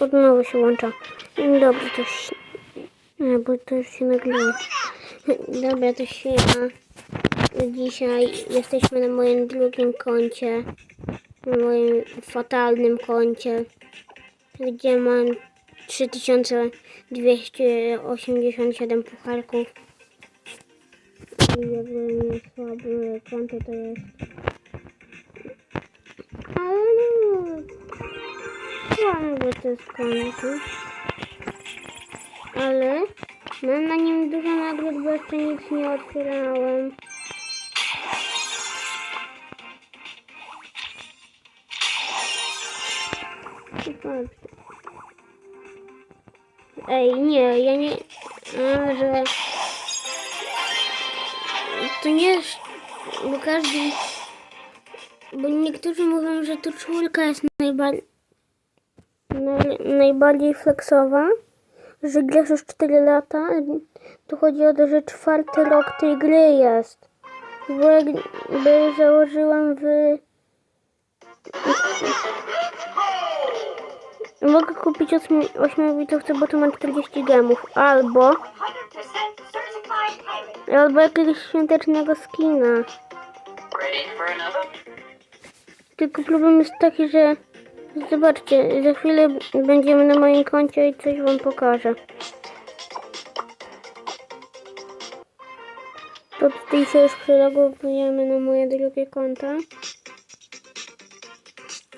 Od nowa się włącza. Dobra, to się... Bo to już się nagrywa. Dobra, to się... Dzisiaj jesteśmy na moim drugim koncie. Na moim fatalnym koncie. Gdzie mam 3287 pucharków. Jakby słabe konto to jest. Ale no... Słabe to jest konto. Ale mam na nim dużo nagród, bo jeszcze nic nie otwierałem. Ej, nie, ja nie... A, że... To nie jest... Bo każdy... Bo niektórzy mówią, że to czwórka jest najbardziej... Naj, najbardziej flexowa, że grasz już 4 lata, to chodzi o to, że czwarty rok tej gry jest. Bo jak by założyłam w... Mogę kupić 8 bitowce, bo to mam 40 gemów. Albo... 100% certified pirate. Albo jakiegoś świątecznego skina. Tylko problem jest taki, że... Zobaczcie, za chwilę będziemy na moim koncie i coś wam pokażę. Tutaj się już przelogowujemy na moje drugie konto.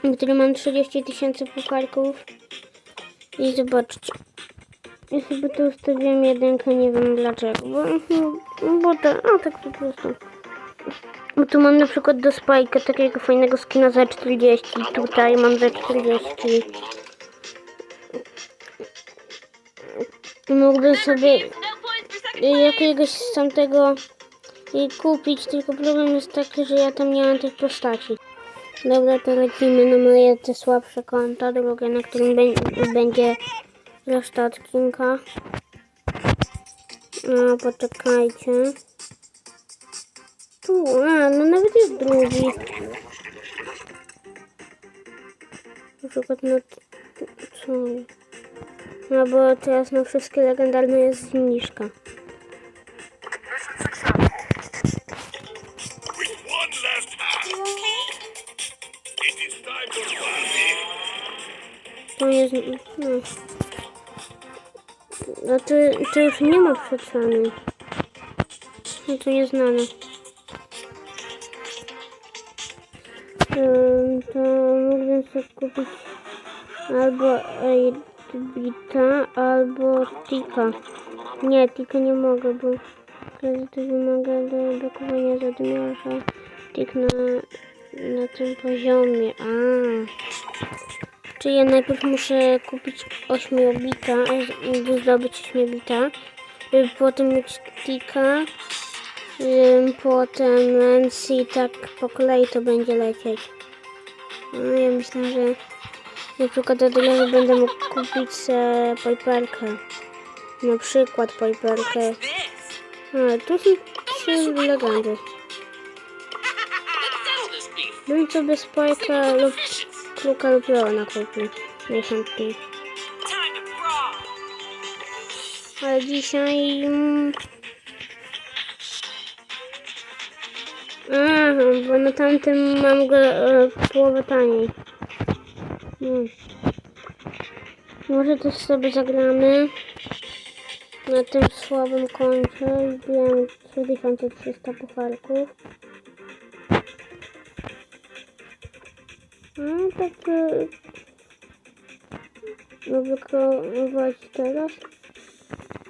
w mam 30 tysięcy pucharków. I zobaczcie. Ja sobie tu ustawiłem jedynkę, nie wiem dlaczego, bo, bo to, a tak po prostu. Bo tu mam na przykład do spajka takiego fajnego skina za 40, tutaj mam za 40. Mógłbym sobie jakiegoś z tamtego i kupić, tylko problem jest taki, że ja tam nie mam tych postaci. Dobra, to lecimy na moje te słabsze konto, drugie, na którym bę- będzie reszta odcinka. No, poczekajcie. Tu, a, no nawet jest drugi. Na przykład na... Co? No bo teraz na wszystkie legendarne jest zniżka. With one last hand, it is time to party. Albo 8-bita, albo Tika. Nie, Tika nie mogę, bo to wymaga do blokowania zadymiarza. Tik na, na tym poziomie. A. Czyli ja najpierw muszę kupić 8-bita, by zdobyć 8-bita, żeby potem mieć Tika, potem i tak po kolei to będzie lecieć. No ja myślę, że na przykład od razu będę mógł kupić sobie Piperkę. Na przykład Piperkę. A, tu są trzy legendy. Bym sobie Spike'a lub Kluka lub Leona kupił. Najchętniej. Ale dzisiaj... mm, Aha, bo na tamtym mam go e, połowę taniej. Hmm. Może też sobie zagramy na tym słabym koncie. Zbiłem 3300 pucharków. No tak... e, Wyblokować teraz?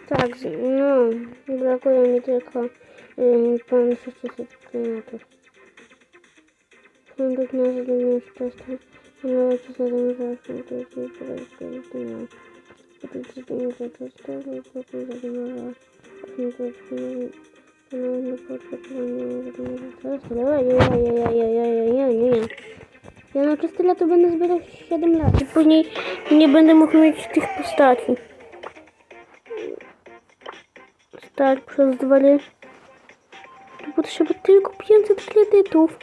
Tak, z- no, brakuje mi tylko yy, ponad 600 klientów. Fundusz na zadanie testem, ponieważ zadanie zawsze to jest poradkę zadania. Potem zadanie za testem, potem zadanie Ponowne podkreślenie zadania za testem. Ojej, ja na przez tyle to będę zbierał 7 lat i później nie będę mógł mieć tych postaci. Tak, przez dwa lata. To potrzeba tylko 500 kredytów.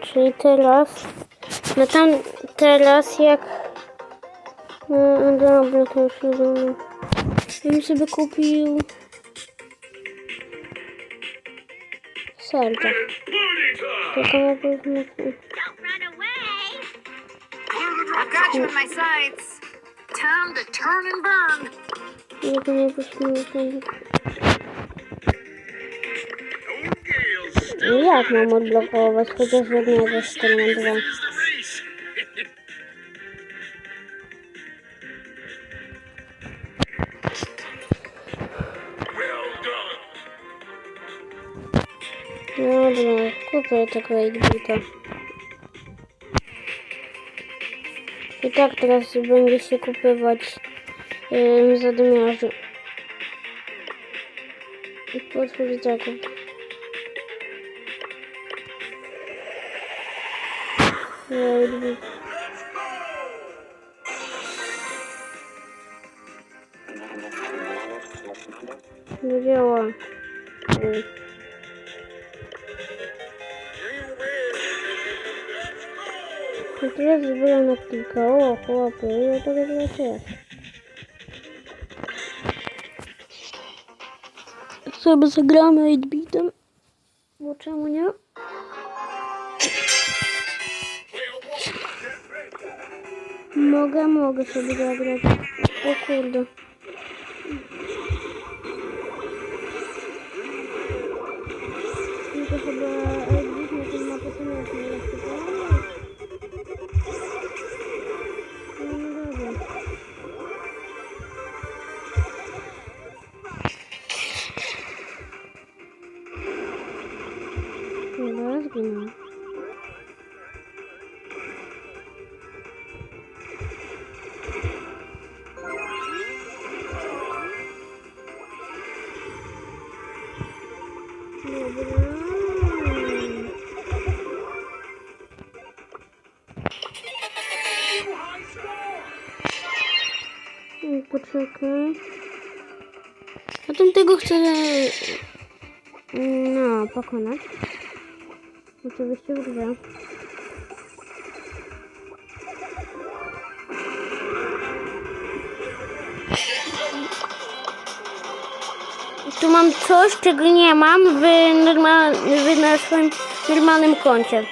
Czyli teraz. No tam teraz jak. No dobra, to już nie wiem. Ja bym sobie kupił. Serce. Tylko away. I've got you in my sights. Time to turn and burn. Jak nie z tym mam dwa. is the race. well done. Dobra, kupię tego 8-bita. I tak teraz będzie się kupywać yy, zadymiarzy. I potwórz zakup. Eight-bit. Nie działa. To teraz zbieram na kilka. O, chłopie, ile tego jest? Sobie zagramy 8-bitem. Bo czemu nie? Mogę, mogę sobie zagrać. O Dobra. Mm, Poczekaj. A tamtego chcę mm, no, pokonać. Oczywiście w grze. Tu mam coś, czego nie mam w, normal, w na swoim normalnym koncie.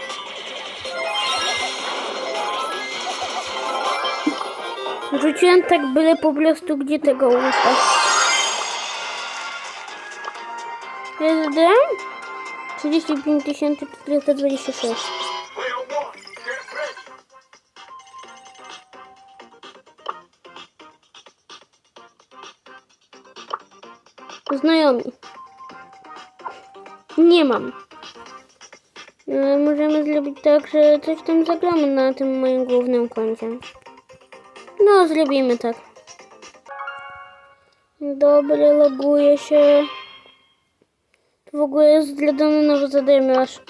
Rzuciłem tak byle po prostu gdzie tego usta. SD 35 426. Znajomi. Nie mam. E, Możemy zrobić tak, że coś tam zagramy na tym moim głównym koncie. No, zrobimy tak. Dobra, loguje się. W ogóle jest zdradzony nowy zadymiarz.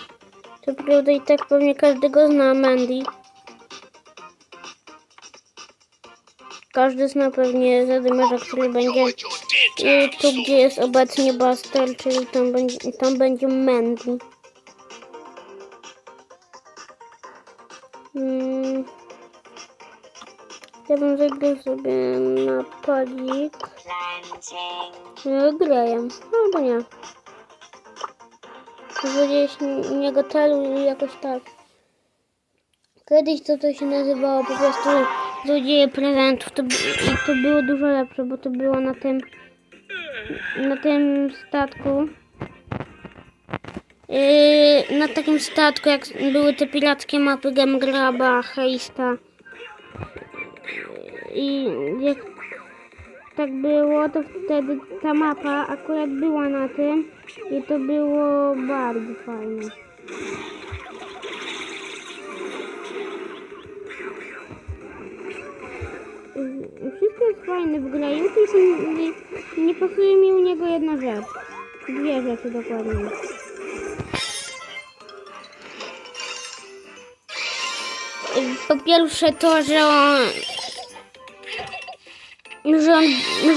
Co prawda i tak pewnie każdego zna Mandy. Każdy zna pewnie zadymiarza, który będzie tu gdzie jest obecnie Buster, czyli tam będzie, tam będzie Mandy. Mm. Ja bym zagrał sobie na palik. No, graję. Albo nie. Gdzieś nie gotalu jakoś tak. Kiedyś to to się nazywało po prostu złodzieje prezentów. To, to było dużo lepsze, bo to było na tym na tym statku. Yy, na takim statku, jak były te pirackie mapy Gemgraba, Heista. I jak tak było, to wtedy ta mapa akurat była na tym i to było bardzo fajne. Fajne w i tylko nie, nie pasuje mi u niego jedna rzecz. Dwie rzeczy dokładnie. Po pierwsze to, że on, że, on,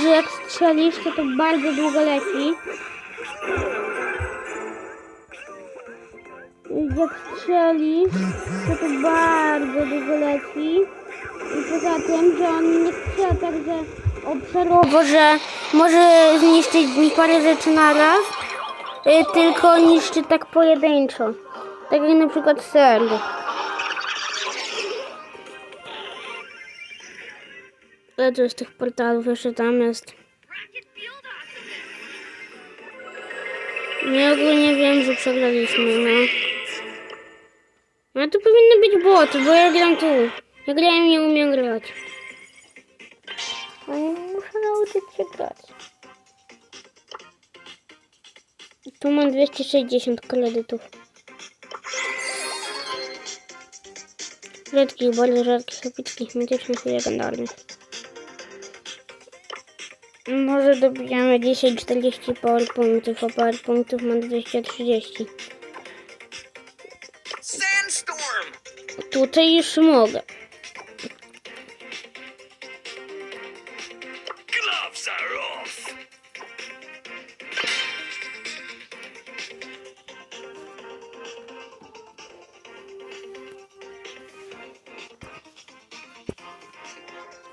że jak strzelisz, to to bardzo długo leci. jak strzelisz, to to bardzo długo leci. Poza tym, że on nie strzela tak, że obszarowo, że może zniszczyć parę rzeczy naraz, y, tylko niszczy tak pojedynczo. Tak jak na przykład ser. Ale to z tych portalów jeszcze tam jest. Nie ogólnie wiem, że przegraliśmy, no. No to powinny być boty, bo ja gram tu. Ja grałem i nie umiem grać. Muszę nauczyć się grać. Tu mam 260 kredytów. Rzadkich, bardzo rzadkich, epickich, mitycznych i legendarnych. Może dobijamy 10-40 powerpunktów, a powerpunktów mam 230. Sandstorm! Tutaj już mogę.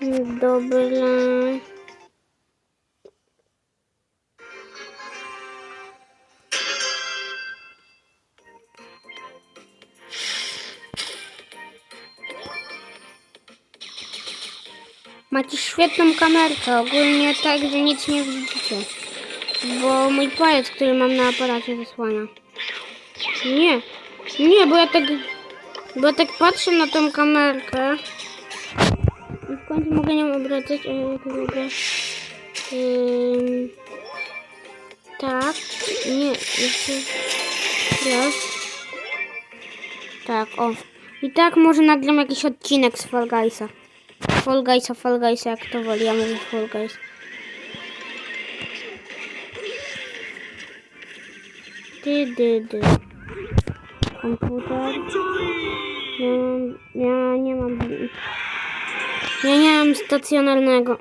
Dobra. Macie świetną kamerkę, ogólnie tak, że nic nie widzicie. Bo mój palec, który mam na aparacie zasłania. Nie, nie, bo ja tak, bo ja tak patrzę na tą kamerkę. I w końcu mogę nią obracać, a jak mogę... Tak, nie, jeszcze raz. Tak, o. I tak może nagram jakiś odcinek z Fall Guysa. Fall Guysa, Fall Guysa, jak to woli, ja mówię Fall Guys. Dy, dy, dy. Komputer. Ja, ja nie mam... Ja nie mam stacjonarnego.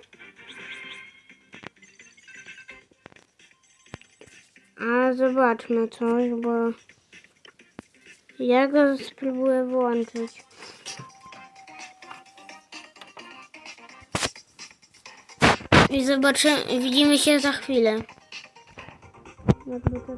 A zobaczmy coś, bo ja go spróbuję włączyć. I zobaczymy, widzimy się za chwilę. Jakby to.